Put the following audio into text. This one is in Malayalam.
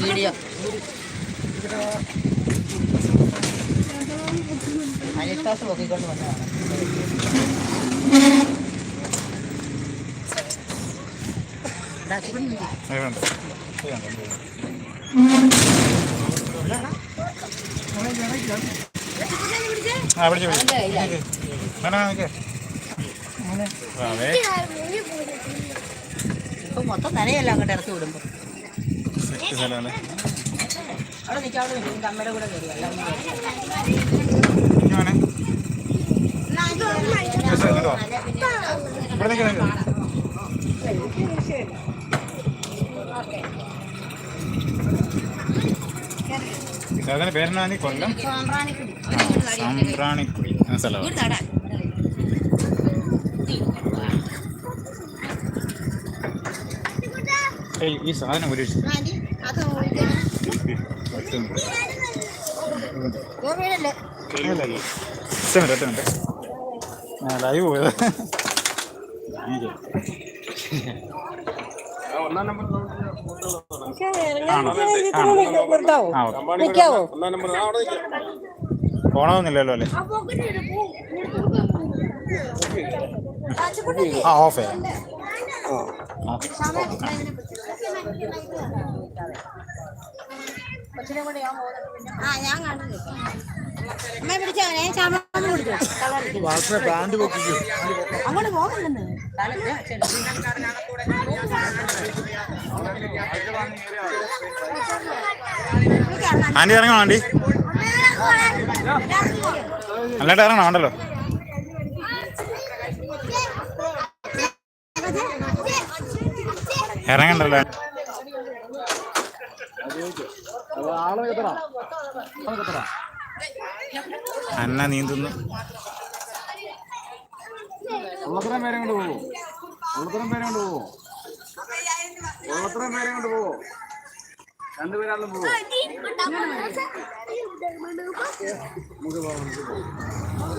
വീഡിയോ അനിഷ്ടാസ് നോക്കിക്കൊണ്ട് വന്നതാണ്. ആ വിളിച്ചു ഇപ്പൊ മൊത്തം നനയല്ല അങ്ങോട്ട് ഇറക്കി വിടുമ്പോ അവിടെ നിൽക്കാതെ നിൽക്കും അമ്മയുടെ കൂടെ കയറി വാ. ഇവിടെ നിൽക്ക് നിൽക്ക് പേരെന്നാണ് കൊല്ലം? സാമ്പ്രാണിക്കുടി. ആ സ്ഥലമാണ് ഈ സാധനം ഒരു ഒറ്റ മിനിറ്റ്. ഒറ്റ മിനിറ്റ് ഞാൻ ലൈവ് പോയത്. ആ ഓക്കെ നിൽക്കാവോ അല്ലേ ആ ഓഫ് ചെയ്യാം ആ ആ ആന്റി ഇറങ്ങണോ ആന്റി? നല്ലതായിട്ട് ഇറങ്ങണോ ഉണ്ടല്ലോ ഇറങ്ങണ്ടല്ലോ. അന്ന നീന്തുന്നു ഉള്ളത്തരം പേരെ കൊണ്ട് പോവോ? ഉള്ളത്രയും പേരെ കൊണ്ട് ഉള്ളത്രയും പേരെ കൊണ്ട് പോവോ? രണ്ടുപേരാളും പോവോ നമുക്ക് പോവാം നമുക്ക് പോവാം.